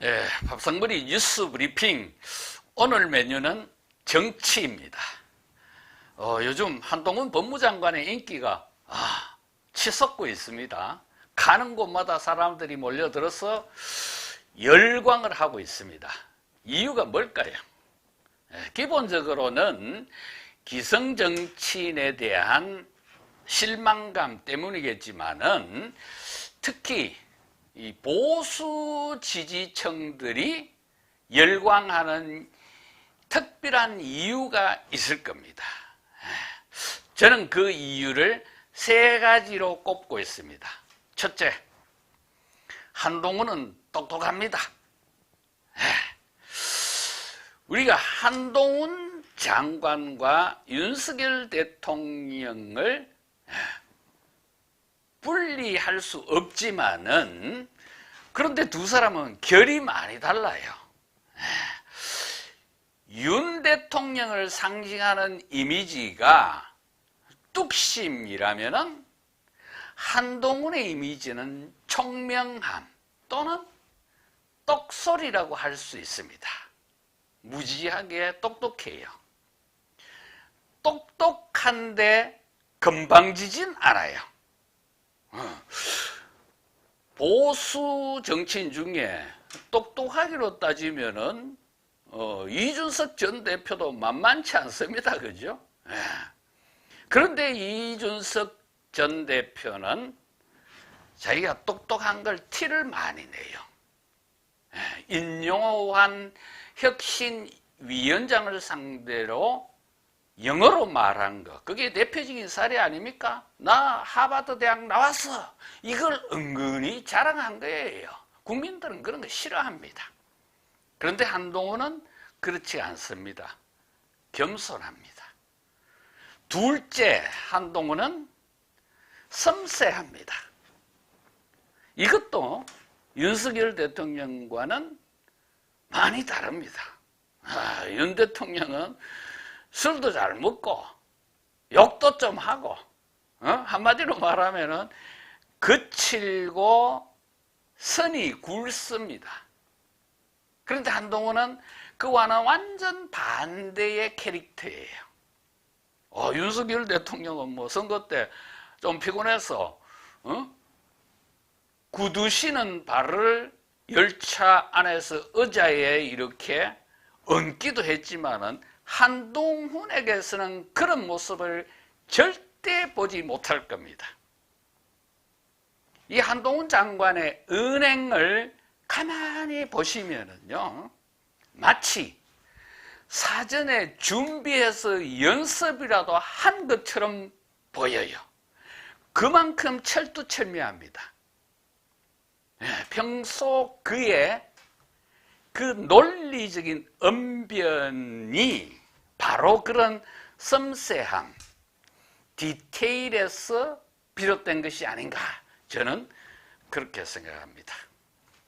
네, 밥상머리 뉴스 브리핑 오늘 메뉴는 정치입니다. 어, 요즘 한동훈 법무장관의 인기가 아, 치솟고 있습니다. 가는 곳마다 사람들이 몰려들어서 열광을 하고 있습니다. 이유가 뭘까요? 예, 기본적으로는 기성 정치인에 대한 실망감 때문이겠지만은 특히 이 보수 지지층들이 열광하는 특별한 이유가 있을 겁니다. 저는 그 이유를 세 가지로 꼽고 있습니다. 첫째, 한동훈은 똑똑합니다. 우리가 한동훈 장관과 윤석열 대통령을 분리할 수 없지만은 그런데 두 사람은 결이 많이 달라요. 윤 대통령을 상징하는 이미지가 뚝심이라면은 한동훈의 이미지는 총명함 또는 똑소리라고 할 수 있습니다. 무지하게 똑똑해요. 똑똑한데 금방지진 않아요. 어. 보수 정치인 중에 똑똑하기로 따지면은 어, 이준석 전 대표도 만만치 않습니다. 그죠? 예. 그런데 이준석 전 대표는 자기가 똑똑한 걸 티를 많이 내요. 예. 인용호한 혁신위원장을 상대로 영어로 말한 거 그게 대표적인 사례 아닙니까? 나 하버드 대학 나왔어. 이걸 은근히 자랑한 거예요. 국민들은 그런 거 싫어합니다. 그런데 한동훈은 그렇지 않습니다. 겸손합니다. 둘째, 한동훈은 섬세합니다. 이것도 윤석열 대통령과는 많이 다릅니다. 아, 윤 대통령은 술도 잘 먹고 욕도 좀 하고 어? 한마디로 말하면은 거칠고 선이 굵습니다. 그런데 한동훈은 그와는 완전 반대의 캐릭터예요. 어, 윤석열 대통령은 뭐 선거 때 좀 피곤해서 어? 구두시는 발을 열차 안에서 의자에 이렇게 얹기도 했지만은 한동훈에게서는 그런 모습을 절대 보지 못할 겁니다. 이 한동훈 장관의 은행을 가만히 보시면은요, 마치 사전에 준비해서 연습이라도 한 것처럼 보여요. 그만큼 철두철미합니다. 예, 평소 그의 그 논리적인 언변이 바로 그런 섬세함, 디테일에서 비롯된 것이 아닌가 저는 그렇게 생각합니다.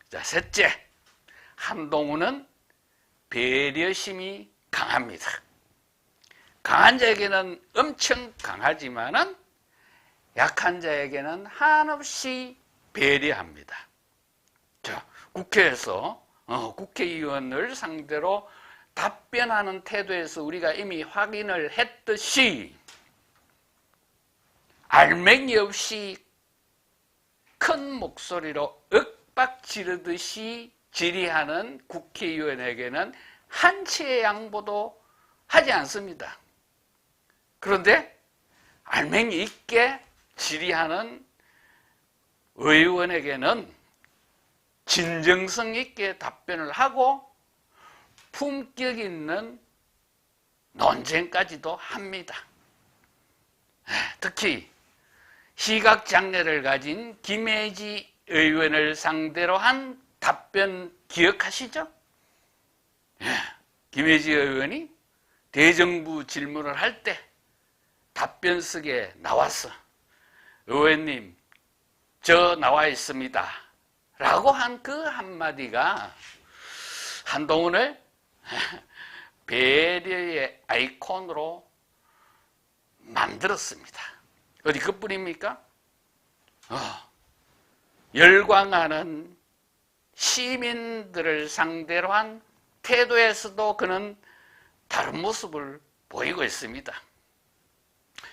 자, 셋째, 한동훈은 배려심이 강합니다. 강한 자에게는 엄청 강하지만은 약한 자에게는 한없이 배려합니다. 자, 국회에서 어, 국회의원을 상대로 답변하는 태도에서 우리가 이미 확인을 했듯이 알맹이 없이 큰 목소리로 윽박 지르듯이 질의하는 국회의원에게는 한치의 양보도 하지 않습니다. 그런데 알맹이 있게 질의하는 의원에게는 진정성 있게 답변을 하고 품격 있는 논쟁까지도 합니다. 특히 시각장애를 가진 김혜지 의원을 상대로 한 답변 기억하시죠? 김혜지 의원이 대정부 질문을 할 때 답변석에 나왔어. 의원님, 저 나와 있습니다. 라고 한 그 한마디가 한동훈을 배려의 아이콘으로 만들었습니다. 어디 그뿐입니까? 어, 열광하는 시민들을 상대로 한 태도에서도 그는 다른 모습을 보이고 있습니다.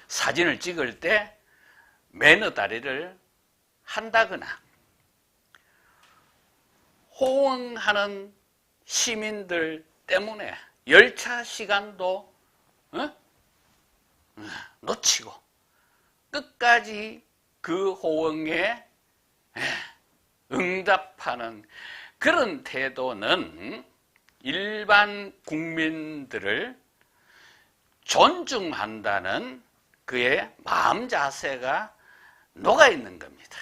사진을 찍을 때 매너 다리를 한다거나 호응하는 시민들 때문에 열차 시간도 어? 어, 놓치고 끝까지 그 호응에 에, 응답하는 그런 태도는 일반 국민들을 존중한다는 그의 마음 자세가 녹아 있는 겁니다.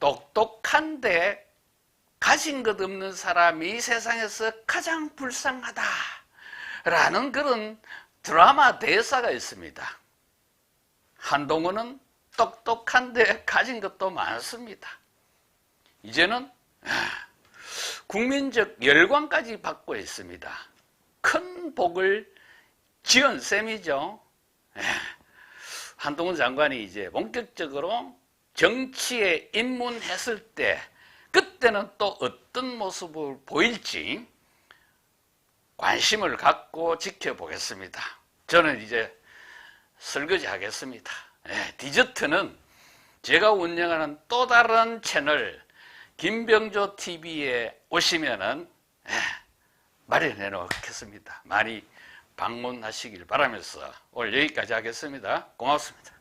똑똑한데 가진 것 없는 사람이 세상에서 가장 불쌍하다 라는 그런 드라마 대사가 있습니다. 한동훈은 똑똑한데 가진 것도 많습니다. 이제는 아, 국민적 열광까지 받고 있습니다. 큰 복을 지은 셈이죠. 예. 한동훈 장관이 이제 본격적으로 정치에 입문했을 때 그때는 또 어떤 모습을 보일지 관심을 갖고 지켜보겠습니다. 저는 이제 설거지 하겠습니다. 예, 디저트는 제가 운영하는 또 다른 채널 김병조 TV에 오시면은 예, 마련해 놓겠습니다. 많이 방문하시길 바라면서 오늘 여기까지 하겠습니다. 고맙습니다.